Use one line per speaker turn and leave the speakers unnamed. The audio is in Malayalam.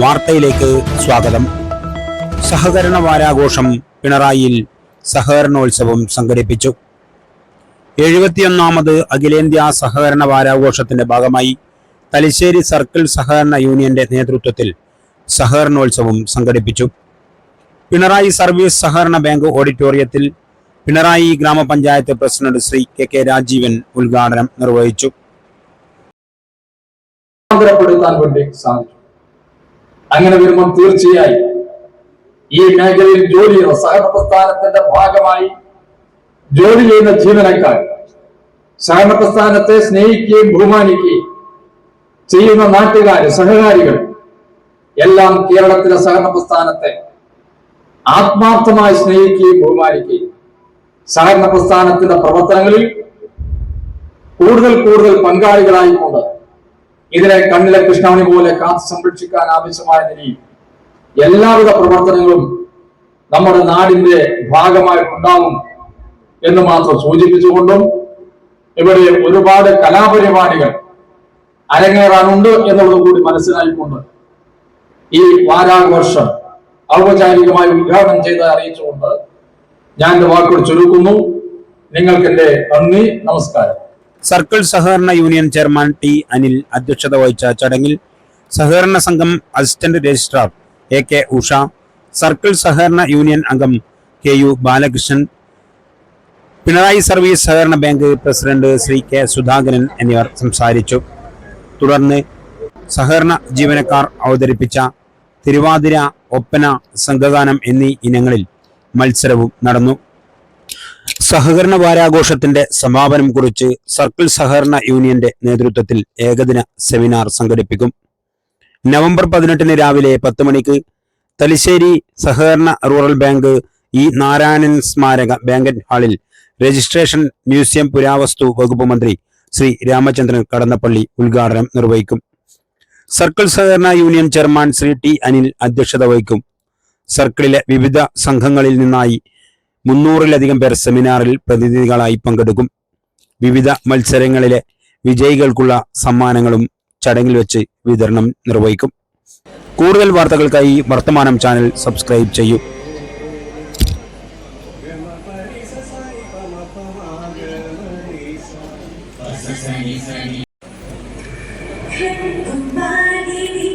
വാർത്തയിലേക്ക് സ്വാഗതം. സഹകരണ വാരാഘോഷം പിണറായിയിൽ സഹകരണോത്സവം സംഘടിപ്പിച്ചു. എഴുപത്തിയൊന്നാമത് അഖിലേന്ത്യാ സഹകരണ വാരാഘോഷത്തിന്റെ ഭാഗമായി തലശ്ശേരി സർക്കിൾ സഹകരണ യൂണിയന്റെ നേതൃത്വത്തിൽ സഹകരണോത്സവം സംഘടിപ്പിച്ചു. പിണറായി സർവീസ് സഹകരണ ബാങ്ക് ഓഡിറ്റോറിയത്തിൽ പിണറായി ഗ്രാമപഞ്ചായത്ത് president Shri K K Rajeevan ഉദ്ഘാടനം നിർവഹിച്ചു.
സാധിച്ചു. അങ്ങനെ വരുമ്പോൾ തീർച്ചയായും ഈ മേഖലയിൽ ജോലി ചെയ്യുന്ന സഹകരണ ഭാഗമായി ജോലി ചെയ്യുന്ന ജീവനക്കാർ സഹകരണ സ്നേഹിക്കുകയും ബഹുമാനിക്കുകയും ചെയ്യുന്ന നാട്ടുകാർ സഹകാരികൾ എല്ലാം കേരളത്തിലെ സഹകരണ പ്രസ്ഥാനത്തെ ആത്മാർത്ഥമായി സ്നേഹിക്കുകയും ബഹുമാനിക്കുകയും സഹകരണ പ്രസ്ഥാനത്തിന്റെ പ്രവർത്തനങ്ങളിൽ കൂടുതൽ കൂടുതൽ പങ്കാളികളായിക്കൊണ്ട് ഇതിനെ കണ്ണിലെ കൃഷ്ണമണി പോലെ കാത്തു സംരക്ഷിക്കാൻ ആവശ്യമായ നിലയിൽ എല്ലാവിധ പ്രവർത്തനങ്ങളും നമ്മുടെ നാടിന്റെ ഭാഗമായിട്ടുണ്ടാകും എന്ന് മാത്രം സൂചിപ്പിച്ചുകൊണ്ടും ഇവിടെ ഒരുപാട് കലാപരിപാടികൾ അരങ്ങേറാനുണ്ട് എന്നുള്ളത് കൂടി മനസ്സിലായിക്കൊണ്ട് ഈ വാരാഘോഷം ഔപചാരികമായി ഉദ്ഘാടനം ചെയ്ത് അറിയിച്ചുകൊണ്ട് ഞാൻ എന്റെ വാക്കുകൾ ചുരുക്കുന്നു. നിങ്ങൾക്ക് എന്റെ നന്ദി നമസ്കാരം.
സർക്കിൾ സഹകരണ യൂണിയൻ ചെയർമാൻ ടി അനിൽ അധ്യക്ഷത വഹിച്ച ചടങ്ങിൽ സഹകരണ സംഘം assistant registrar A K Usha circle സഹകരണ യൂണിയൻ അംഗം K U Balakrishnan Pinarayi service സഹകരണ bank president Shri K Sudhakaran എന്നിവർ സംസാരിച്ചു. തുടർന്ന് സഹകരണ ജീവനക്കാർ അവതരിപ്പിച്ച തിരുവാതിര ഒപ്പന സംഘഗാനം എന്നീ ഇനങ്ങളിൽ മത്സരവും നടന്നു. സഹകരണ വാരാഘോഷത്തിന്റെ സമാപനം കുറിച്ച് സർക്കിൾ സഹകരണ യൂണിയന്റെ നേതൃത്വത്തിൽ ഏകദിന സെമിനാർ സംഘടിപ്പിക്കും. നവംബർ പതിനെട്ടിന് രാവിലെ പത്ത് മണിക്ക് തലശ്ശേരി സഹകരണ റൂറൽ ബാങ്ക് ഇ നാരായണൻ സ്മാരക ബാങ്കറ്റ് ഹാളിൽ രജിസ്ട്രേഷൻ മ്യൂസിയം പുരാവസ്തു വകുപ്പ് മന്ത്രി ശ്രീ രാമചന്ദ്രൻ കടന്നപ്പള്ളി ഉദ്ഘാടനം നിർവഹിക്കും. സർക്കിൾ സഹകരണ union chairman Shri T Anil അധ്യക്ഷത വഹിക്കും. സർക്കിളിലെ വിവിധ സംഘങ്ങളിൽ നിന്നായി മുന്നൂറിലധികം പേർ സെമിനാറിൽ പ്രതിനിധികളായി പങ്കെടുക്കും. വിവിധ മത്സരങ്ങളിലെ വിജയികൾക്കുള്ള സമ്മാനങ്ങളും ചടങ്ങിൽ വെച്ച് വിതരണം നിർവഹിക്കും. കൂടുതൽ വാർത്തകൾക്കായി വർത്തമാനം ചാനൽ സബ്സ്ക്രൈബ് ചെയ്യൂ.
Hey,